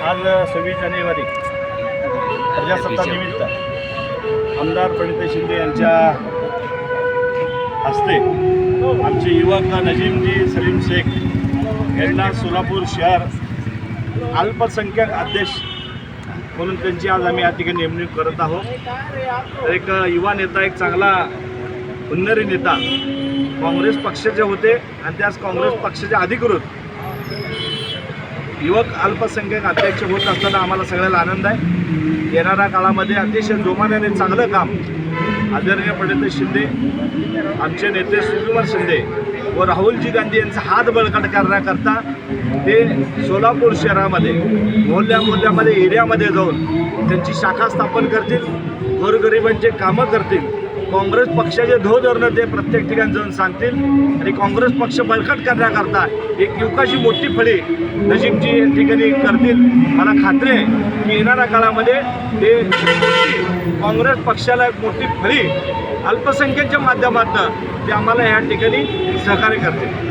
आज सव्वीस जानेवारी प्रजासत्ताक निमित्त आमदार प्रणिता शिंदे यांच्या हस्ते आमचे युवक नजीमजी सलीम शेख यांना सोलापूर शहर अल्पसंख्याक अध्यक्ष म्हणून त्यांची आज आम्ही या ठिकाणी नेमणूक करत आहोत. एक युवा नेता एक चांगला हुन्नरी नेता काँग्रेस पक्षाचे होते आणि त्याच काँग्रेस पक्षाचे अधिकृत युवक अल्पसंख्याक अध्यक्ष होत असताना आम्हाला सगळ्याला आनंद आहे. येणाऱ्या काळामध्ये अतिशय जोमान्याने चांगलं काम आदरणीय पंडित शिंदे आमचे नेते सुकुमार शिंदे व राहुलजी गांधी यांचा हात बळकट करण्याकरता ते सोलापूर शहरामध्ये मोहल्ल्या मोहल्ल्यामध्ये एरियामध्ये जाऊन त्यांची शाखा स्थापन करतील गोरगरिबांचे कामं करतील. काँग्रेस पक्षाचे धोधरणं ते प्रत्येक ठिकाणी जाऊन सांगतील. आणि काँग्रेस पक्ष बळकट करण्याकरता एक युवकाची मोठी फळी नजीबची या ठिकाणी करतील. मला खात्री आहे की येणाऱ्या काळामध्ये ते काँग्रेस पक्षाला एक मोठी फळी अल्पसंख्येच्या माध्यमातून ते आम्हाला या ठिकाणी सहकार्य करतील.